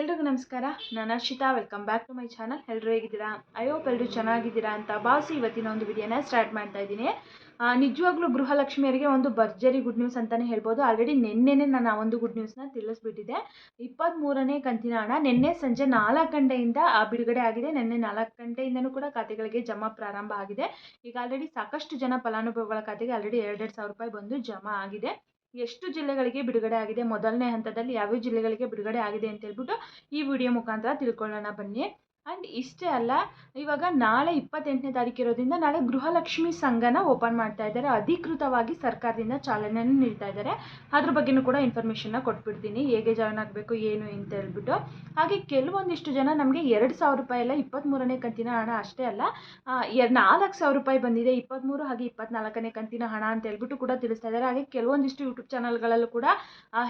ಎಲ್ರಿಗೂ ನಮಸ್ಕಾರ. ನಾನು Arshita. Welcome back to my channel ಎಲ್ಲರೂ ಹೇಗಿದ್ದೀರಾ? ಐ ಹೋಪ್ ಎಲ್ಲರೂ ಚೆನ್ನಾಗಿದ್ದೀರಾ ಅಂತ ಭಾವಿಸಿ ಇವತ್ತಿನ ಒಂದು ವಿಡಿಯೋನ ಸ್ಟಾರ್ಟ್ ಮಾಡ್ತಾ ಇದ್ದೀನಿ. ನಿಜವಾಗ್ಲೂ ಗೃಹಲಕ್ಷ್ಮಿಯರಿಗೆ ಒಂದು ಭರ್ಜರಿ ಗುಡ್ ನ್ಯೂಸ್ ಅಂತಲೇ ಹೇಳ್ಬೋದು. ಆಲ್ರೆಡಿ ನಿನ್ನೆನೇ ನಾನು ಆ ಒಂದು ಗುಡ್ ನ್ಯೂಸ್ನ ತಿಳಿಸ್ಬಿಟ್ಟಿದ್ದೆ. ಇಪ್ಪತ್ತ್ಮೂರನೇ ಕಂತಿನ ಹಣ ನಿನ್ನೆ ಸಂಜೆ ನಾಲ್ಕು ಗಂಟೆಯಿಂದ ಆ, ಬಿಡುಗಡೆ ಆಗಿದೆ. ನಿನ್ನೆ ನಾಲ್ಕು ಗಂಟೆಯಿಂದನೂ ಕೂಡ ಖಾತೆಗಳಿಗೆ ಜಮಾ ಪ್ರಾರಂಭ ಆಗಿದೆ. ಈಗ ಆಲ್ರೆಡಿ ಸಾಕಷ್ಟು ಜನ ಫಲಾನುಭವಿಗಳ ಖಾತೆಗೆ ಆಲ್ರೆಡಿ ಎರಡೆರಡು ಸಾವಿರ ರೂಪಾಯಿ ಬಂದು ಜಮಾ ಆಗಿದೆ. ಎಷ್ಟು ಜಿಲ್ಲೆಗಳಿಗೆ ಬಿಡುಗಡೆ ಆಗಿದೆ, ಮೊದಲನೇ ಹಂತದಲ್ಲಿ ಯಾವ್ಯಾವ ಜಿಲ್ಲೆಗಳಿಗೆ ಬಿಡುಗಡೆ ಆಗಿದೆ ಅಂತ ಹೇಳ್ಬಿಟ್ಟು ಈ ವಿಡಿಯೋ ಮುಖಾಂತರ ತಿಳ್ಕೊಳ್ಳೋಣ ಬನ್ನಿ. ಆ್ಯಂಡ್ ಇಷ್ಟೇ ಅಲ್ಲ, ಇವಾಗ ನಾಳೆ ಇಪ್ಪತ್ತೆಂಟನೇ ತಾರೀಕು ಇರೋದ್ರಿಂದ ನಾಳೆ ಗೃಹಲಕ್ಷ್ಮಿ ಸಂಘನ ಓಪನ್ ಮಾಡ್ತಾ ಇದ್ದಾರೆ. ಅಧಿಕೃತವಾಗಿ ಸರ್ಕಾರದಿಂದ ಚಾಲನೆಯನ್ನು ನೀಡ್ತಾ ಇದ್ದಾರೆ. ಅದ್ರ ಬಗ್ಗೆನೂ ಕೂಡ ಇನ್ಫಾರ್ಮೇಷನ್ನ ಕೊಟ್ಬಿಡ್ತೀನಿ. ಹೇಗೆ ಜಾಯ್ನ್ ಆಗಬೇಕು, ಏನು ಅಂತ ಹೇಳ್ಬಿಟ್ಟು. ಹಾಗೆ ಕೆಲವೊಂದಿಷ್ಟು ಜನ ನಮಗೆ ಎರಡು ಸಾವಿರ ರೂಪಾಯಿ ಎಲ್ಲ ಇಪ್ಪತ್ತ್ಮೂರನೇ ಕಂತಿನ ಹಣ ಅಷ್ಟೇ ಅಲ್ಲ ನಾಲ್ಕು ಸಾವಿರ ರೂಪಾಯಿ ಬಂದಿದೆ. ಇಪ್ಪತ್ತ್ಮೂರು ಹಾಗೆ ಇಪ್ಪತ್ನಾಲ್ಕನೇ ಕಂತಿನ ಹಣ ಅಂತ ಹೇಳ್ಬಿಟ್ಟು ಕೂಡ ತಿಳಿಸ್ತಾ ಇದ್ದಾರೆ. ಹಾಗೆ ಕೆಲವೊಂದಿಷ್ಟು ಯೂಟ್ಯೂಬ್ ಚಾನಲ್ಗಳಲ್ಲೂ ಕೂಡ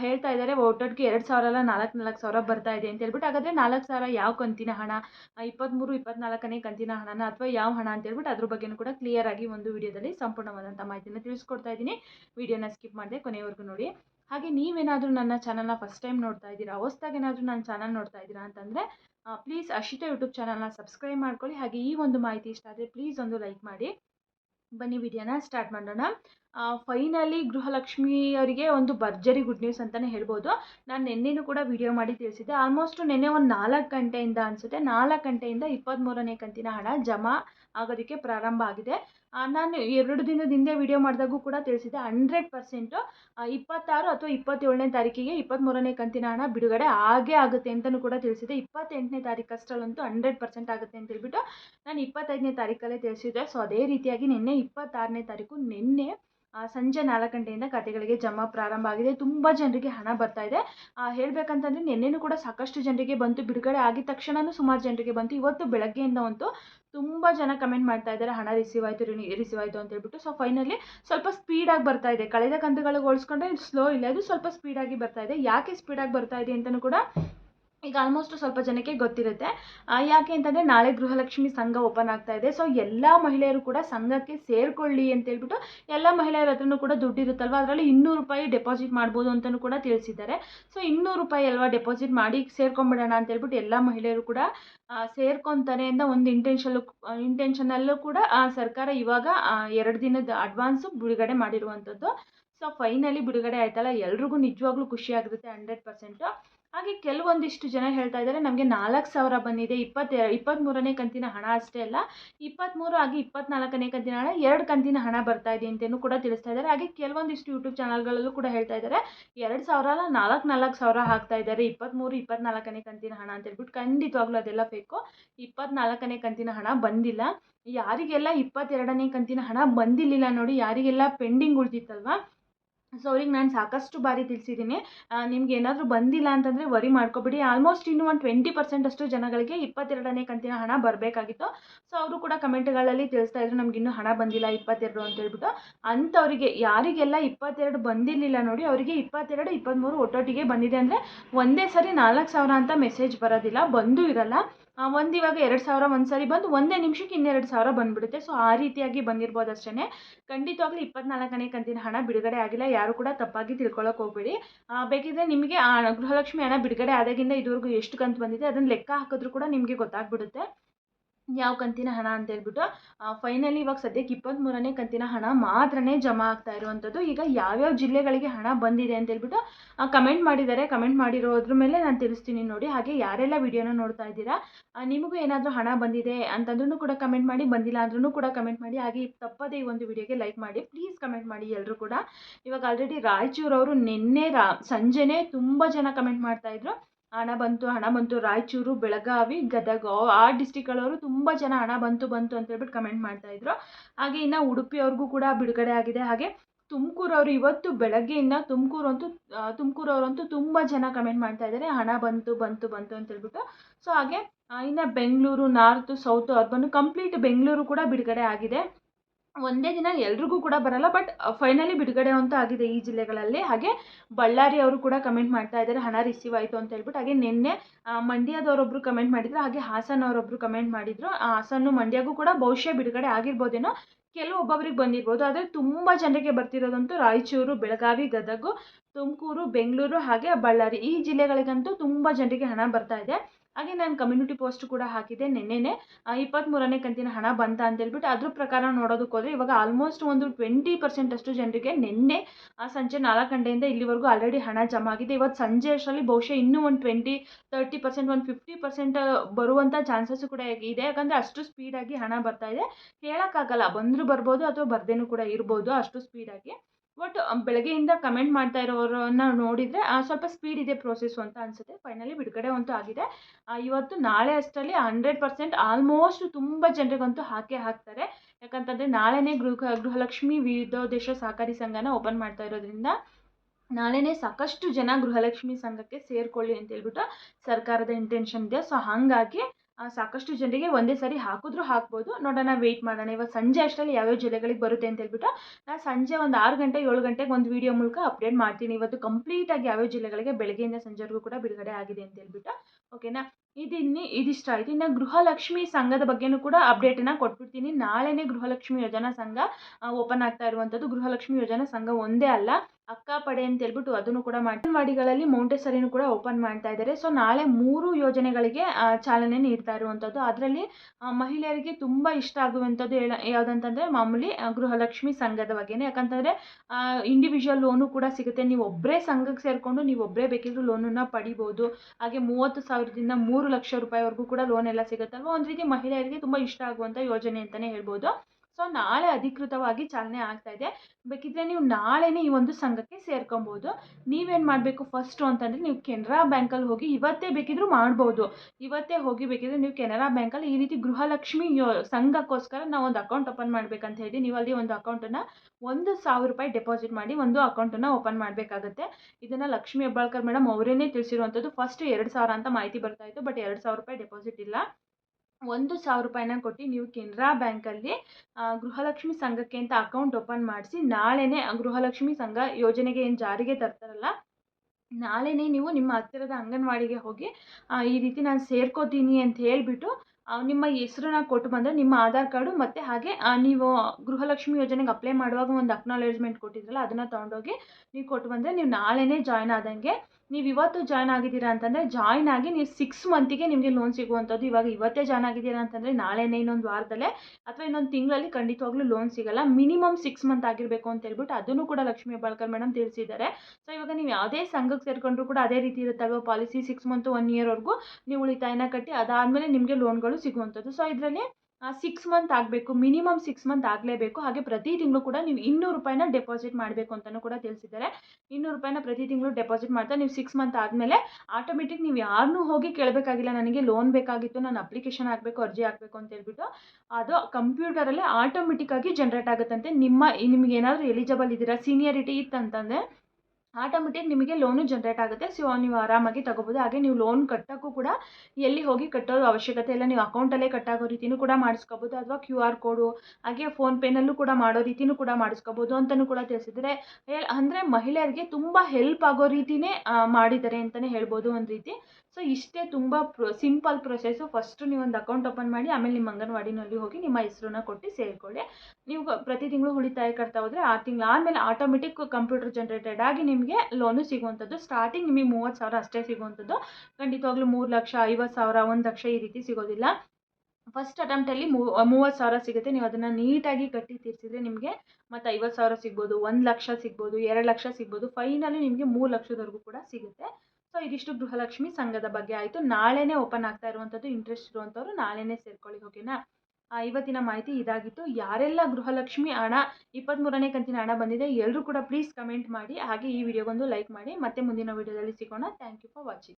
ಹೇಳ್ತಾ ಇದ್ದಾರೆ. ಒಟ್ಟೊಟ್ಟಿಗೆ ಎರಡು ಸಾವಿರ ಅಲ್ಲ, ನಾಲ್ಕು ನಾಲ್ಕು ಸಾವಿರ ಬರ್ತಾ ಇದೆ ಅಂತ ಹೇಳ್ಬಿಟ್ಟು. ಹಾಗಾದರೆ ನಾಲ್ಕು ಸಾವಿರ ಯಾವ ಕಂತಿನ ಹಣ ಇಪ್ಪತ್ತ್ಮೂರು ಇಪ್ಪತ್ನಾಲ್ಕನೇ ಕಂತಿನ ಹಣನ ಅಥವಾ ಯಾವ ಹಣ ಅಂತ ಹೇಳ್ಬಿಟ್ಟು ಅದ್ರ ಬಗ್ಗೆನೂ ಕೂಡ ಕ್ಲಿಯರ್ ಆಗಿ ಒಂದು ವಿಡಿಯೋದಲ್ಲಿ ಸಂಪೂರ್ಣವಾದಂಥ ಮಾಹಿತಿನ ತಿಳಿಸ್ಕೊಡ್ತಾ ಇದ್ದೀನಿ. ವಿಡಿಯೋನ ಸ್ಕಿಪ್ ಮಾಡಿದೆ ಕೊನೆವರೆಗೂ ನೋಡಿ. ಹಾಗೆ ನೀವೇನಾದರೂ ನನ್ನ ಚಾನಲ್ನ ಫಸ್ಟ್ ಟೈಮ್ ನೋಡ್ತಾ ಇದ್ದೀರಾ, ಹೊಸ್ದಾಗಿ ಏನಾದರೂ ನನ್ನ ಚಾನಲ್ ನೋಡ್ತಾ ಇದ್ದೀರಾ ಅಂತಂದರೆ ಪ್ಲೀಸ್ ಅಶಿತಾ ಯೂಟ್ಯೂಬ್ ಚಾನಲ್ನ ಸಬ್ಸ್ಕ್ರೈಬ್ ಮಾಡ್ಕೊಳ್ಳಿ. ಹಾಗೆ ಈ ಒಂದು ಮಾಹಿತಿ ಇಷ್ಟ ಆದರೆ ಪ್ಲೀಸ್ ಒಂದು ಲೈಕ್ ಮಾಡಿ. ಬನ್ನಿ ವಿಡಿಯೋನ ಸ್ಟಾರ್ಟ್ ಮಾಡೋಣ. ಫೈನಲಿ ಗೃಹಲಕ್ಷ್ಮಿಯವರಿಗೆ ಒಂದು ಭರ್ಜರಿ ಗುಡ್ ನ್ಯೂಸ್ ಅಂತಲೇ ಹೇಳ್ಬೋದು. ನಾನು ನಿನ್ನೆನೂ ಕೂಡ ವಿಡಿಯೋ ಮಾಡಿ ತಿಳಿಸಿದ್ದೆ. ಆಲ್ಮೋಸ್ಟ್ ನಿನ್ನೆ ಒಂದು ನಾಲ್ಕು ಗಂಟೆಯಿಂದ ಅನಿಸುತ್ತೆ. ನಾಲ್ಕು ಗಂಟೆಯಿಂದ ಇಪ್ಪತ್ತ್ಮೂರನೇ ಕಂತಿನ ಹಣ ಜಮಾ ಆಗೋದಕ್ಕೆ ಪ್ರಾರಂಭ ಆಗಿದೆ. ನಾನು ಎರಡು ದಿನದ ಹಿಂದೆ ವಿಡಿಯೋ ಮಾಡಿದಾಗೂ ಕೂಡ ತಿಳಿಸಿದೆ ಹಂಡ್ರೆಡ್ ಪರ್ಸೆಂಟು ಇಪ್ಪತ್ತಾರು ಅಥವಾ ಇಪ್ಪತ್ತೇಳನೇ ತಾರೀಕಿಗೆ ಇಪ್ಪತ್ತ್ಮೂರನೇ ಕಂತಿನ ಹಣ ಬಿಡುಗಡೆ ಆಗೇ ಆಗುತ್ತೆ ಅಂತಲೂ ಕೂಡ ತಿಳಿಸಿದೆ ಇಪ್ಪತ್ತೆಂಟನೇ ತಾರೀಕು ಅಷ್ಟರಲ್ಲಂತೂ ಹಂಡ್ರೆಡ್ ಪರ್ಸೆಂಟ್ ಆಗುತ್ತೆ ಅಂತ ಹೇಳ್ಬಿಟ್ಟು ನಾನು ಇಪ್ಪತ್ತೈದನೇ ತಾರೀಕಲ್ಲೇ ತಿಳಿಸಿದ್ದೆ. ಸೊ ಅದೇ ರೀತಿಯಾಗಿ ನಿನ್ನೆ ಇಪ್ಪತ್ತಾರನೇ ತಾರೀಕು ನಿನ್ನೆ ಸಂಜೆ ನಾಲ್ಕು ಗಂಟೆಯಿಂದ ಕತೆಗಳಿಗೆ ಜಮಾ ಪ್ರಾರಂಭ ಆಗಿದೆ. ತುಂಬ ಜನರಿಗೆ ಹಣ ಬರ್ತಾ ಇದೆ. ಹೇಳ್ಬೇಕಂತಂದ್ರೆ ನಿನ್ನೆನೂ ಕೂಡ ಸಾಕಷ್ಟು ಜನರಿಗೆ ಬಂತು. ಬಿಡುಗಡೆ ಆಗಿದ ತಕ್ಷಣವೂ ಸುಮಾರು ಜನರಿಗೆ ಬಂತು. ಇವತ್ತು ಬೆಳಗ್ಗೆಯಿಂದ ಅಂತೂ ತುಂಬ ಜನ ಕಮೆಂಟ್ ಮಾಡ್ತಾ ಇದ್ದಾರೆ. ಹಣ ರಿಸೀವ್ ಆಯಿತು ರಿಸೀವ್ ಆಯಿತು ಅಂತ ಹೇಳ್ಬಿಟ್ಟು. ಸೊ ಫೈನಲಿ ಸ್ವಲ್ಪ ಸ್ಪೀಡಾಗಿ ಬರ್ತಾ ಇದೆ. ಕಳೆದ ಕಂತುಗಳಿಗೆ ಹೋಲಿಸ್ಕೊಂಡ್ರೆ ಸ್ಲೋ ಇಲ್ಲ. ಇದು ಸ್ವಲ್ಪ ಸ್ಪೀಡಾಗಿ ಬರ್ತಾ ಇದೆ. ಯಾಕೆ ಸ್ಪೀಡಾಗಿ ಬರ್ತಾ ಇದೆ ಅಂತಲೂ ಕೂಡ ಈಗ ಆಲ್ಮೋಸ್ಟ್ ಸ್ವಲ್ಪ ಜನಕ್ಕೆ ಗೊತ್ತಿರುತ್ತೆ. ಯಾಕೆ ಅಂತಂದರೆ ನಾಳೆ ಗೃಹಲಕ್ಷ್ಮಿ ಸಂಘ ಓಪನ್ ಆಗ್ತಾ ಇದೆ. ಸೊ ಎಲ್ಲ ಮಹಿಳೆಯರು ಕೂಡ ಸಂಘಕ್ಕೆ ಸೇರ್ಕೊಳ್ಳಿ ಅಂತ ಹೇಳ್ಬಿಟ್ಟು ಎಲ್ಲ ಮಹಿಳೆಯರ ಹತ್ರನೂ ಕೂಡ ದುಡ್ಡಿರುತ್ತಲ್ವ ಅದರಲ್ಲಿ ಇನ್ನೂರು ರೂಪಾಯಿ ಡೆಪಾಸಿಟ್ ಮಾಡ್ಬೋದು ಅಂತಲೂ ಕೂಡ ತಿಳಿಸಿದ್ದಾರೆ. ಸೊ ಇನ್ನೂರು ರೂಪಾಯಿ ಅಲ್ವಾ ಡೆಪಾಸಿಟ್ ಮಾಡಿ ಸೇರ್ಕೊಂಬಿಡೋಣ ಅಂತ ಹೇಳ್ಬಿಟ್ಟು ಎಲ್ಲ ಮಹಿಳೆಯರು ಕೂಡ ಸೇರ್ಕೊತಾರೆ ಅಂತ ಒಂದು ಇಂಟೆನ್ಷನ್ ಇಂಟೆನ್ಷನಲ್ಲೂ ಕೂಡ ಸರ್ಕಾರ ಇವಾಗ ಎರಡು ದಿನದ ಅಡ್ವಾನ್ಸು ಬಿಡುಗಡೆ ಮಾಡಿರುವಂಥದ್ದು. ಸೊ ಫೈನಲಿ ಬಿಡುಗಡೆ ಆಯ್ತಲ್ಲ? ಎಲ್ರಿಗೂ ನಿಜವಾಗ್ಲೂ ಖುಷಿ ಆಗುತ್ತೆ ಹಂಡ್ರೆಡ್ ಪರ್ಸೆಂಟು ಹಾಗೆ ಕೆಲವೊಂದಿಷ್ಟು ಜನ ಹೇಳ್ತಾ ಇದ್ದಾರೆ, ನಮಗೆ ನಾಲ್ಕು ಸಾವಿರ ಬಂದಿದೆ, ಇಪ್ಪತ್ತೆ ಇಪ್ಪತ್ತ್ಮೂರನೇ ಕಂತಿನ ಹಣ ಅಷ್ಟೇ ಅಲ್ಲ, ಇಪ್ಪತ್ತ್ಮೂರು ಹಾಗೆ ಇಪ್ಪತ್ನಾಲ್ಕನೇ ಕಂತಿನ ಹಣ, ಎರಡು ಕಂತಿನ ಹಣ ಬರ್ತಾ ಇದೆ ಅಂತಲೂ ಕೂಡ ತಿಳಿಸ್ತಾ ಇದ್ದಾರೆ. ಹಾಗೆ ಕೆಲವೊಂದಿಷ್ಟು ಯೂಟ್ಯೂಬ್ ಚಾನಲ್ಗಳಲ್ಲೂ ಕೂಡ ಹೇಳ್ತಾ ಇದ್ದಾರೆ, ಎರಡು ಸಾವಿರ ಅಲ್ಲ, ನಾಲ್ಕು ನಾಲ್ಕು ಸಾವಿರ ಹಾಕ್ತಾ ಇದ್ದಾರೆ, ಇಪ್ಪತ್ತ್ಮೂರು ಇಪ್ಪತ್ನಾಲ್ಕನೇ ಕಂತಿನ ಹಣ ಅಂತ ಹೇಳ್ಬಿಟ್ಟು ಖಂಡಿತವಾಗ್ಲೂ ಅದೆಲ್ಲ ಫೇಕು. ಇಪ್ಪತ್ನಾಲ್ಕನೇ ಕಂತಿನ ಹಣ ಬಂದಿಲ್ಲ. ಯಾರಿಗೆಲ್ಲ ಇಪ್ಪತ್ತೆರಡನೇ ಕಂತಿನ ಹಣ ಬಂದಿಲ್ಲ ನೋಡಿ, ಯಾರಿಗೆಲ್ಲ ಪೆಂಡಿಂಗ್ ಉಳಿದಿತ್ತಲ್ವಾ ಸೊ ಅವ್ರಿಗೆ ನಾನು ಸಾಕಷ್ಟು ಬಾರಿ ತಿಳಿಸಿದ್ದೀನಿ. ನಿಮ್ಗೆ ಏನಾದರೂ ಬಂದಿಲ್ಲ ಅಂತಂದರೆ ವರಿ ಮಾಡ್ಕೊಬಿಡಿ. ಆಲ್ಮೋಸ್ಟ್ ಇನ್ನೂ ಒಂದು ಟ್ವೆಂಟಿ ಪರ್ಸೆಂಟ್ ಅಷ್ಟು ಜನಗಳಿಗೆ ಇಪ್ಪತ್ತೆರಡನೇ ಕಂತಿನ ಹಣ ಬರಬೇಕಾಗಿತ್ತು. ಸೊ ಅವರು ಕೂಡ ಕಮೆಂಟ್ಗಳಲ್ಲಿ ತಿಳಿಸ್ತಾ ಇದ್ರು, ನಮ್ಗೆ ಇನ್ನೂ ಹಣ ಬಂದಿಲ್ಲ, ಇಪ್ಪತ್ತೆರಡು ಅಂತ ಹೇಳ್ಬಿಟ್ಟು. ಅಂಥವರಿಗೆ ಯಾರಿಗೆಲ್ಲ ಇಪ್ಪತ್ತೆರಡು ಬಂದಿರಲಿಲ್ಲ ನೋಡಿ, ಅವರಿಗೆ ಇಪ್ಪತ್ತೆರಡು ಇಪ್ಪತ್ತ್ಮೂರು ಒಟ್ಟೊಟ್ಟಿಗೆ ಬಂದಿದೆ ಅಂದರೆ ಒಂದೇ ಸರಿ ನಾಲ್ಕು ಸಾವಿರ ಅಂತ ಮೆಸೇಜ್ ಬರೋದಿಲ್ಲ, ಬಂದೂ ಇರಲ್ಲ. ಒಂದು ಇವಾಗ ಎರಡು ಸಾವಿರ ಒಂದು ಸಾರಿ ಬಂದು ಒಂದೇ ನಿಮಿಷಕ್ಕೆ ಇನ್ನೆರಡು ಸಾವಿರ ಬಂದುಬಿಡುತ್ತೆ. ಸೊ ಆ ರೀತಿಯಾಗಿ ಬಂದಿರ್ಬೋದು ಅಷ್ಟೇ ಖಂಡಿತವಾಗ್ಲೂ ಇಪ್ಪತ್ನಾಲ್ಕನೇ ಕಂತಿನ ಹಣ ಬಿಡುಗಡೆ ಆಗಿಲ್ಲ. ಯಾರು ಕೂಡ ತಪ್ಪಾಗಿ ತಿಳ್ಕೊಳಕ್ಕೆ ಹೋಗಬೇಡಿ. ಬೇಕಿದ್ರೆ ನಿಮಗೆ ಗೃಹಲಕ್ಷ್ಮಿ ಹಣ ಬಿಡುಗಡೆ ಆದಾಗಿಂದ ಇದುವರೆಗೂ ಎಷ್ಟು ಕಂತು ಬಂದಿದೆ, ಅದನ್ನು ಲೆಕ್ಕ ಹಾಕಿದ್ರೂ ಕೂಡ ನಿಮಗೆ ಗೊತ್ತಾಗ್ಬಿಡುತ್ತೆ. ಯಾವ ಕಂತಿನ ಹಣ ಅಂತ ಹೇಳ್ಬಿಟ್ಟು ಫೈನಲಿ ಇವಾಗ ಸದ್ಯಕ್ಕೆ ಇಪ್ಪತ್ತ್ಮೂರನೇ ಕಂತಿನ ಹಣ ಮಾತ್ರನೇ ಜಮಾ ಆಗ್ತಾ ಇರುವಂಥದ್ದು. ಈಗ ಯಾವ್ಯಾವ ಜಿಲ್ಲೆಗಳಿಗೆ ಹಣ ಬಂದಿದೆ ಅಂತ ಹೇಳ್ಬಿಟ್ಟು ಕಮೆಂಟ್ ಮಾಡಿದ್ದಾರೆ. ಕಮೆಂಟ್ ಮಾಡಿರೋದ್ರ ಮೇಲೆ ನಾನು ತಿಳಿಸ್ತೀನಿ ನೋಡಿ. ಹಾಗೆ ಯಾರೆಲ್ಲ ವಿಡಿಯೋನ ನೋಡ್ತಾ ಇದ್ದೀರಾ ನಿಮಗೂ ಏನಾದರೂ ಹಣ ಬಂದಿದೆ ಅಂತಂದ್ರೂ ಕೂಡ ಕಮೆಂಟ್ ಮಾಡಿ, ಬಂದಿಲ್ಲ ಅಂದ್ರೂ ಕೂಡ ಕಮೆಂಟ್ ಮಾಡಿ. ಹಾಗೆ ತಪ್ಪದೇ ಈ ಒಂದು ವಿಡಿಯೋಗೆ ಲೈಕ್ ಮಾಡಿ. ಪ್ಲೀಸ್ ಕಮೆಂಟ್ ಮಾಡಿ ಎಲ್ಲರೂ ಕೂಡ. ಇವಾಗ ಆಲ್ರೆಡಿ ರಾಯಚೂರವರು ನಿನ್ನೆ ರಾ, ಸಂಜೆನೇ ತುಂಬ ಜನ ಕಮೆಂಟ್ ಮಾಡ್ತಾಯಿದ್ರು ಹಣ ಬಂತು ಹಣ ಬಂತು, ರಾಯಚೂರು, ಬೆಳಗಾವಿ, ಗದಗ, ಆ ಡಿಸ್ಟಿಕ್ಗಳವರು ತುಂಬ ಜನ ಹಣ ಬಂತು ಬಂತು ಅಂತ ಹೇಳ್ಬಿಟ್ಟು ಕಮೆಂಟ್ ಮಾಡ್ತಾಯಿದ್ರು ಹಾಗೆ ಇನ್ನು ಉಡುಪಿಯವ್ರಿಗೂ ಕೂಡ ಬಿಡುಗಡೆ ಆಗಿದೆ. ಹಾಗೆ ತುಮಕೂರವರು ಇವತ್ತು ಬೆಳಗ್ಗೆಯಿಂದ ತುಮಕೂರು ಅಂತೂ ತುಮಕೂರವರಂತೂ ತುಂಬ ಜನ ಕಮೆಂಟ್ ಮಾಡ್ತಾ ಇದ್ದಾರೆ. ಹಣ ಬಂತು ಬಂತು ಬಂತು ಅಂತ ಹೇಳ್ಬಿಟ್ಟು. ಸೊ ಹಾಗೆ ಇನ್ನು Bengaluru, north, south, urban, complete Bengaluru ಕೂಡ ಬಿಡುಗಡೆ ಆಗಿದೆ. ಒಂದೇ ದಿನ ಎಲ್ರಿಗೂ ಕೂಡ ಬರಲ್ಲ ಬಟ್ ಫೈನಲಿ ಬಿಡುಗಡೆ ಅಂತ ಆಗಿದೆ ಈ ಜಿಲ್ಲೆಗಳಲ್ಲಿ. ಹಾಗೆ ಬಳ್ಳಾರಿ ಅವರು ಕೂಡ ಕಮೆಂಟ್ ಮಾಡ್ತಾ ಇದ್ದಾರೆ, ಹಣ ರಿಸೀವ್ ಆಯಿತು ಅಂತ ಹೇಳ್ಬಿಟ್ಟು. ಹಾಗೆ ನಿನ್ನೆ ಮಂಡ್ಯದವರೊಬ್ಬರು ಕಮೆಂಟ್ ಮಾಡಿದ್ರು, ಹಾಗೆ ಹಾಸನ್ ಅವರೊಬ್ಬರು ಕಮೆಂಟ್ ಮಾಡಿದ್ರು ಹಾಸನ್ನು ಮಂಡ್ಯಗೂ ಕೂಡ ಬಹುಶಃ ಬಿಡುಗಡೆ ಆಗಿರ್ಬೋದೇನೋ. ಕೆಲವು ಒಬ್ಬೊಬ್ಬರಿಗೆ ಬಂದಿರ್ಬೋದು, ಆದರೆ ತುಂಬ ಜನರಿಗೆ ಬರ್ತಿರೋದಂತೂ ರಾಯಚೂರು, ಬೆಳಗಾವಿ, ಗದಗು, ತುಮಕೂರು, ಬೆಂಗಳೂರು, ಹಾಗೆ ಬಳ್ಳಾರಿ. ಈ ಜಿಲ್ಲೆಗಳಿಗಂತೂ ತುಂಬ ಜನರಿಗೆ ಹಣ ಬರ್ತಾ ಇದೆ. ಹಾಗೆ ನಾನು ಕಮ್ಯುನಿಟಿ ಪೋಸ್ಟ್ ಕೂಡ ಹಾಕಿದ್ದೆ ನಿನ್ನೆನೆ. ಇಪ್ಪತ್ತ್ಮೂರನೇ ಕಂತಿನ ಹಣ ಬಂತ ಅಂತ ಹೇಳ್ಬಿಟ್ಟು ಅದ್ರ ಪ್ರಕಾರ ನೋಡೋದಕ್ಕೆ ಹೋದ್ರೆ ಇವಾಗ ಆಲ್ಮೋಸ್ಟ್ ಒಂದು ಟ್ವೆಂಟಿ ಪರ್ಸೆಂಟ್ ಅಷ್ಟು ಜನರಿಗೆ ನಿನ್ನೆ ಸಂಜೆ ನಾಲ್ಕು ಗಂಟೆಯಿಂದ ಇಲ್ಲಿವರೆಗೂ ಆಲ್ರೆಡಿ ಹಣ ಜಮಾ ಆಗಿದೆ. ಇವತ್ತು ಸಂಜೆ ಅಷ್ಟರಲ್ಲಿ ಬಹುಶಃ ಇನ್ನೂ ಒಂದು ಟ್ವೆಂಟಿ ತರ್ಟಿ ಪರ್ಸೆಂಟ್ ಒಂದು ಫಿಫ್ಟಿ ಪರ್ಸೆಂಟ್ ಬರುವಂಥ ಚಾನ್ಸಸ್ ಕೂಡ ಇದೆ. ಯಾಕಂದರೆ ಅಷ್ಟು ಸ್ಪೀಡಾಗಿ ಹಣ ಬರ್ತಾ ಇದೆ. ಹೇಳೋಕ್ಕಾಗಲ್ಲ ಬಂದರೂ ಬರ್ಬೋದು ಅಥವಾ ಬರ್ದೇನೂ ಕೂಡ ಇರ್ಬೋದು ಅಷ್ಟು ಸ್ಪೀಡಾಗಿ ಬಟ್ ಬೆಳಗ್ಗೆಯಿಂದ ಕಮೆಂಟ್ ಮಾಡ್ತಾ ಇರೋರನ್ನ ನೋಡಿದರೆ ಸ್ವಲ್ಪ ಸ್ಪೀಡ್ ಇದೆ ಪ್ರೋಸೆಸ್ ಅಂತ ಅನಿಸುತ್ತೆ. ಫೈನಲಿ ಬಿಡುಗಡೆ ಅಂತೂ ಆಗಿದೆ. ಇವತ್ತು ನಾಳೆ ಅಷ್ಟರಲ್ಲಿ ಹಂಡ್ರೆಡ್ ಪರ್ಸೆಂಟ್ ಆಲ್ಮೋಸ್ಟ್ ತುಂಬ ಜನರಿಗಂತೂ ಹಾಕೇ ಹಾಕ್ತಾರೆ. ಯಾಕಂತಂದರೆ ನಾಳೆನೇ ಗೃಹ, ಗೃಹಲಕ್ಷ್ಮಿ ವಿವಿಧೋದ್ದೇಶ ಸಹಕಾರಿ ಸಂಘನ ಓಪನ್ ಮಾಡ್ತಾ ಇರೋದ್ರಿಂದ ನಾಳೆನೇ ಸಾಕಷ್ಟು ಜನ ಗೃಹಲಕ್ಷ್ಮಿ ಸಂಘಕ್ಕೆ ಸೇರಿಕೊಳ್ಳಿ ಅಂತ ಹೇಳ್ಬಿಟ್ಟು ಸರ್ಕಾರದ ಇಂಟೆನ್ಷನ್ ಇದೆ. ಸೊ ಹಾಗಾಗಿ ಸಾಕಷ್ಟು ಜನರಿಗೆ ಒಂದೇ ಸಾರಿ ಹಾಕಿದ್ರು ಹಾಕ್ಬೋದು. ನೋಡೋಣ ವೆಯ್ಟ್ ಮಾಡೋಣ. ಇವತ್ತು ಸಂಜೆ ಅಷ್ಟರಲ್ಲಿ ಯಾವ್ಯಾವ ಜಿಲ್ಲೆಗಳಿಗೆ ಬರುತ್ತೆ ಅಂತ ಹೇಳ್ಬಿಟ್ಟು ನಾನು ಸಂಜೆ ಒಂದು ಆರು ಗಂಟೆ, ಏಳು ಗಂಟೆಗೆ ಒಂದು ವೀಡಿಯೋ ಮೂಲಕ ಅಪ್ಡೇಟ್ ಮಾಡ್ತೀನಿ. ಇವತ್ತು ಕಂಪ್ಲೀಟಾಗಿ ಯಾವ್ಯಾವ ಜಿಲ್ಲೆಗಳಿಗೆ ಬೆಳಗ್ಗೆಯಿಂದ ಸಂಜೆವರೆಗೂ ಕೂಡ ಬಿಡುಗಡೆ ಆಗಿದೆ ಅಂತ ಹೇಳ್ಬಿಟ್ಟು ಓಕೆನಾ ಇದಿನ್ನು, ಇದಿಷ್ಟ ಆಯಿತು. ಇನ್ನು ಗೃಹಲಕ್ಷ್ಮಿ ಸಂಘದ ಬಗ್ಗೆನೂ ಕೂಡ ಅಪ್ಡೇಟನ್ನು ಕೊಟ್ಬಿಡ್ತೀನಿ. ನಾಳೆನೇ ಗೃಹಲಕ್ಷ್ಮಿ ಯೋಜನಾ ಸಂಘ ಓಪನ್ ಆಗ್ತಾ ಇರುವಂಥದ್ದು. ಗೃಹಲಕ್ಷ್ಮಿ ಯೋಜನಾ ಸಂಘ ಒಂದೇ ಅಲ್ಲ. ಅಕ್ಕ ಪಡೆ ಅಂತ ಹೇಳ್ಬಿಟ್ಟು ಅದನ್ನು ಕೂಡ ಮಾಡಿ ಮೌಂಟೆಸರಿನೂ ಕೂಡ ಓಪನ್ ಮಾಡ್ತಾ ಇದ್ದಾರೆ. ಸೊ ನಾಳೆ ಮೂರು ಯೋಜನೆಗಳಿಗೆ ಚಾಲನೆ ನೀಡ್ತಾ ಇರುವಂಥದ್ದು. ಅದರಲ್ಲಿ ಮಹಿಳೆಯರಿಗೆ ತುಂಬ ಇಷ್ಟ ಆಗುವಂಥದ್ದು ಹೇಳ, ಯಾವುದಂತಂದರೆ ಮಾಮೂಲಿ ಗೃಹಲಕ್ಷ್ಮಿ ಸಂಘದ ಬಗ್ಗೆನೇ. ಯಾಕಂತಂದರೆ ಇಂಡಿವಿಜುವಲ್ ಲೋನು ಕೂಡ ಸಿಗುತ್ತೆ. ನೀವು ಒಬ್ಬರೇ ಸಂಘಕ್ಕೆ ಸೇರಿಕೊಂಡು ನೀವು ಒಬ್ಬರೇ ಬೇಕಿದ್ರೂ ಲೋನನ್ನು ಪಡಿಬೋದು. ಹಾಗೆ ಮೂವತ್ತು ಸಾವಿರದಿಂದ ಮೂರು ಲಕ್ಷ ರೂಪಾಯಿವರೆಗೂ ಕೂಡ ಲೋನ್ ಎಲ್ಲ ಸಿಗುತ್ತಲ್ವ? ಒಂದು ರೀತಿ ಮಹಿಳೆಯರಿಗೆ ತುಂಬ ಇಷ್ಟ ಆಗುವಂಥ ಯೋಜನೆ ಅಂತಲೇ ಹೇಳ್ಬೋದು. ಸೊ ನಾಳೆ ಅಧಿಕೃತವಾಗಿ ಚಾಲನೆ ಆಗ್ತಾ ಇದೆ. ಬೇಕಿದ್ರೆ ನೀವು ನಾಳೆನೇ ಈ ಒಂದು ಸಂಘಕ್ಕೆ ಸೇರ್ಕೊಬೋದು. ನೀವೇನು ಮಾಡಬೇಕು ಫಸ್ಟು ಅಂತಂದರೆ ನೀವು ಕೆನರಾ ಬ್ಯಾಂಕಲ್ಲಿ ಹೋಗಿ ಇವತ್ತೇ ಬೇಕಿದ್ರೂ ಮಾಡ್ಬೋದು. ಇವತ್ತೇ ಹೋಗಿ ಬೇಕಿದ್ರೆ ನೀವು ಕೆನರಾ ಬ್ಯಾಂಕಲ್ಲಿ ಈ ರೀತಿ ಗೃಹಲಕ್ಷ್ಮಿ ಸಂಘಕ್ಕೋಸ್ಕರ ನಾವು ಒಂದು ಅಕೌಂಟ್ ಓಪನ್ ಮಾಡ್ಬೇಕಂತ ಹೇಳಿ ನೀವು ಅಲ್ಲಿ ಒಂದು ಅಕೌಂಟನ್ನು ಒಂದು ಸಾವಿರ ರೂಪಾಯಿ ಡೆಪಾಸಿಟ್ ಮಾಡಿ ಒಂದು ಅಕೌಂಟನ್ನು ಓಪನ್ ಮಾಡಬೇಕಾಗುತ್ತೆ. ಇದನ್ನು ಲಕ್ಷ್ಮಿ ಹೆಬ್ಬಾಳ್ಕರ್ ಮೇಡಮ್ ಅವರೇನೇ ತಿಳಿಸಿರುವಂಥದ್ದು ಫಸ್ಟ್ ಎರಡು ಸಾವಿರ ಅಂತ ಮಾಹಿತಿ ಬರ್ತಾ ಇತ್ತು ಬಟ್ ಎರಡು ಸಾವಿರ ರೂಪಾಯಿ ಡೆಪಾಸಿಟ್ ಇಲ್ಲ. ಒಂದು ಸಾವಿರ ರೂಪಾಯಿನ ಕೊಟ್ಟು ನೀವು ಕೆನರಾ ಬ್ಯಾಂಕಲ್ಲಿ ಗೃಹಲಕ್ಷ್ಮಿ ಸಂಘಕ್ಕೆ ಅಂತ ಅಕೌಂಟ್ ಓಪನ್ ಮಾಡಿಸಿ, ನಾಳೆನೇ ಗೃಹಲಕ್ಷ್ಮಿ ಸಂಘ ಯೋಜನೆಗೆ ಏನು ಜಾರಿಗೆ ತರ್ತಾರಲ್ಲ, ನಾಳೆನೇ ನೀವು ನಿಮ್ಮ ಹತ್ತಿರದ ಅಂಗನವಾಡಿಗೆ ಹೋಗಿ ಈ ರೀತಿ ನಾನು ಸೇರ್ಕೋತೀನಿ ಅಂತ ಹೇಳಿಬಿಟ್ಟು ನಿಮ್ಮ ಹೆಸ್ರನ್ನ ಕೊಟ್ಟು ಬಂದರೆ ನಿಮ್ಮ ಆಧಾರ್ ಕಾರ್ಡು ಮತ್ತು ಹಾಗೆ ನೀವು ಗೃಹಲಕ್ಷ್ಮಿ ಯೋಜನೆಗೆ ಅಪ್ಲೈ ಮಾಡುವಾಗ ಒಂದು ಅಕ್ನಾಲೇಜ್ಮೆಂಟ್ ಕೊಟ್ಟಿದ್ರಲ್ಲ, ಅದನ್ನು ತೊಗೊಂಡೋಗಿ ನೀವು ಕೊಟ್ಟು ಬಂದರೆ ನೀವು ನಾಳೆನೇ ಜಾಯ್ನ್ ಆದಂಗೆ ನೀವು ಇವತ್ತು ಜಾಯ್ನ್ ಆಗಿದ್ದೀರಾ ಅಂತಂದರೆ ಜಾಯ್ನ್ ಆಗಿ ನೀವು ಸಿಕ್ಸ್ ಮಂತಿಗೆ ನಿಮಗೆ ಲೋನ್ ಸಿಗುವಂಥದ್ದು ಇವಾಗ ಇವತ್ತೇ ಜಾಯ್ನ್ ಆಗಿದ್ದೀರಾ ಅಂತಂದರೆ ನಾಳೆನೇ ಇನ್ನೊಂದು ವಾರದಲ್ಲೇ ಅಥವಾ ಇನ್ನೊಂದು ತಿಂಗಳಲ್ಲಿ ಖಂಡಿತವಾಗ್ಲೂ ಲೋನ್ ಸಿಗಲ್ಲ. ಮಿನಿಮಮ್ ಸಿಕ್ಸ್ ಮಂತ್ ಆಗಿರಬೇಕು ಅಂತ ಹೇಳ್ಬಿಟ್ಟು ಅದನ್ನು ಕೂಡ ಲಕ್ಷ್ಮೀ ಹೆಬ್ಬಾಳ್ಕರ್ ಮೇಡಮ್ ತಿಳಿಸಿದ್ದಾರೆ. ಸೊ ಇವಾಗ ನೀವು ಯಾವುದೇ ಸಂಘಕ್ಕೆ ಸೇರಿಕೊಂಡ್ರು ಕೂಡ ಅದೇ ರೀತಿ ಇರುತ್ತಲ್ವ ಪಾಲಿಸಿ ಸಿಕ್ಸ್ ಮಂತ್ ಒನ್ ಇಯರ್ವರೆಗೂ ನೀವು ಉಳಿತಾಯನ ಕಟ್ಟಿ ಅದಾದಮೇಲೆ ನಿಮಗೆ ಲೋನ್ಗಳು ಸಿಗುವಂಥದ್ದು. ಸೊ ಇದರಲ್ಲಿ ಸಿಕ್ಸ್ ಮಂತ್ ಆಗಬೇಕು ಮಿನಿಮಮ್ ಸಿಕ್ಸ್ ಮಂತ್ ಆಗಲೇಬೇಕು. ಹಾಗೆ ಪ್ರತಿ ತಿಂಗಳು ಕೂಡ ನೀವು ಇನ್ನೂರು ರೂಪಾಯಿನ ಡೆಪಾಸಿಟ್ ಮಾಡಬೇಕು ಅಂತಲೂ ಕೂಡ ತಿಳಿಸಿದ್ದಾರೆ. ಇನ್ನೂರು ರೂಪಾಯಿನ ಪ್ರತಿ ತಿಂಗಳು ಡೆಪಾಸಿಟ್ ಮಾಡ್ತಾ ನೀವು ಸಿಕ್ಸ್ ಮಂತ್ ಆದಮೇಲೆ ಆಟೋಮೆಟಿಕ್ ನೀವು ಯಾರನ್ನೂ ಹೋಗಿ ಕೇಳಬೇಕಾಗಿಲ್ಲ, ನನಗೆ ಲೋನ್ ಬೇಕಾಗಿತ್ತು, ನಾನು ಅಪ್ಲಿಕೇಶನ್ ಹಾಕಬೇಕು, ಅರ್ಜಿ ಹಾಕಬೇಕು ಅಂತ ಹೇಳ್ಬಿಟ್ಟು ಅದು ಕಂಪ್ಯೂಟರಲ್ಲೇ ಆಟೋಮೆಟಿಕ್ಕಾಗಿ ಜನ್ರೇಟ್ ಆಗುತ್ತಂತೆ. ನಿಮ್ಮ, ನಿಮ್ಗೆ ಎಲಿಜಿಬಲ್ ಇದ್ದೀರಾ ಸೀನಿಯರಿಟಿ ಇತ್ತಂತಂದರೆ ಆಟೋಮೆಟಿಕ್ ನಿಮಗೆ ಲೋನು ಜನ್ರೇಟ್ ಆಗುತ್ತೆ. ಸೊ ನೀವು ಆರಾಮಾಗಿ ತಗೋಬೋದು. ಹಾಗೆ ನೀವು ಲೋನ್ ಕಟ್ಟೋಕ್ಕೂ ಕೂಡ ಎಲ್ಲಿ ಹೋಗಿ ಕಟ್ಟೋದು ಅವಶ್ಯಕತೆ ಇಲ್ಲ. ನೀವು ಅಕೌಂಟಲ್ಲೇ ಕಟ್ಟಾಗೋ ರೀತಿಯೂ ಕೂಡ ಮಾಡಿಸ್ಕೋಬೋದು ಅಥವಾ ಕ್ಯೂ ಆರ್ ಕೋಡು ಹಾಗೆ ಫೋನ್ಪೇನಲ್ಲೂ ಕೂಡ ಮಾಡೋ ರೀತಿಯೂ ಕೂಡ ಮಾಡಿಸ್ಕೋಬೋದು ಅಂತಲೂ ಕೂಡ ತಿಳಿಸಿದರೆ ಅಂದರೆ ಮಹಿಳೆಯರಿಗೆ ತುಂಬ ಹೆಲ್ಪ್ ಆಗೋ ರೀತಿಯೇ ಮಾಡಿದ್ದಾರೆ ಅಂತಲೇ ಹೇಳ್ಬೋದು ಒಂದು ರೀತಿ. ಸೊ ಇಷ್ಟೇ ತುಂಬ ಪ್ರೊ ಸಿಂಪಲ್ ಪ್ರೊಸೆಸ್ಸು ಫಸ್ಟು ಒಂದು ಅಕೌಂಟ್ ಓಪನ್ ಮಾಡಿ, ಆಮೇಲೆ ನಿಮ್ಮ ಅಂಗನವಾಡಿನಲ್ಲಿ ಹೋಗಿ ನಿಮ್ಮ ಹೆಸರನ್ನ ಕೊಟ್ಟು ಸೇರಿಕೊಳ್ಳಿ. ನೀವು ಪ್ರತಿ ತಿಂಗಳು ಉಳಿತಾಯ ಕಟ್ತಾ ಹೋದರೆ ಆ ತಿಂಗಳು ಆದಮೇಲೆ ಆಟೋಮೆಟಿಕ್ ಕಂಪ್ಯೂಟರ್ ಜನ್ರೇಟೆಡ್ ಆಗಿ ನಿಮಗೆ ಲೋನು ಸಿಗುವಂಥದ್ದು. ಸ್ಟಾರ್ಟಿಂಗ್ ನಿಮಗೆ ಮೂವತ್ತು ಸಾವಿರ ಅಷ್ಟೇ ಸಿಗುವಂಥದ್ದು. ಖಂಡಿತವಾಗ್ಲೂ ಮೂರು ಲಕ್ಷ, ಐವತ್ತು ಸಾವಿರ, ಒಂದು ಲಕ್ಷ ಈ ರೀತಿ ಸಿಗೋದಿಲ್ಲ. ಫಸ್ಟ್ ಅಟೆಂಪ್ಟಲ್ಲಿ ಮೂವತ್ತು ಸಾವಿರ ಸಿಗುತ್ತೆ. ನೀವು ಅದನ್ನು ನೀಟಾಗಿ ಕಟ್ಟಿ ತೀರಿಸಿದ್ರೆ ನಿಮಗೆ ಮತ್ತು ಐವತ್ತು ಸಾವಿರ ಸಿಗ್ಬೋದು, ಒಂದು ಲಕ್ಷ ಸಿಗ್ಬೋದು, ಎರಡು ಲಕ್ಷ ಸಿಗ್ಬೋದು. ಫೈನಲಿ ನಿಮಗೆ ಮೂರು ಲಕ್ಷದವರೆಗೂ ಕೂಡ ಸಿಗುತ್ತೆ. ಸೊ ಇದಿಷ್ಟು ಗೃಹಲಕ್ಷ್ಮಿ ಸಂಘದ ಬಗ್ಗೆ ಆಯಿತು. ನಾಳೆನೇ ಓಪನ್ ಆಗ್ತಾ ಇರುವಂಥದ್ದು ಇಂಟ್ರೆಸ್ಟ್ ಇರುವಂಥವ್ರು ನಾಳೆನೇ ಸೇರ್ಕೊಳ್ಳಿ ಓಕೆನಾ ಇವತ್ತಿನ ಮಾಹಿತಿ ಇದಾಗಿತ್ತು. ಯಾರೆಲ್ಲ ಗೃಹಲಕ್ಷ್ಮಿ ಹಣ ಇಪ್ಪತ್ತ್ಮೂರನೇ ಕಂತಿನ ಹಣ ಬಂದಿದೆ ಎಲ್ಲರೂ ಕೂಡ ಪ್ಲೀಸ್ ಕಮೆಂಟ್ ಮಾಡಿ. ಹಾಗೆ ಈ ವಿಡಿಯೋಗೊಂದು ಲೈಕ್ ಮಾಡಿ. ಮತ್ತೆ ಮುಂದಿನ ವಿಡಿಯೋದಲ್ಲಿ ಸಿಗೋಣ. Thank you for watching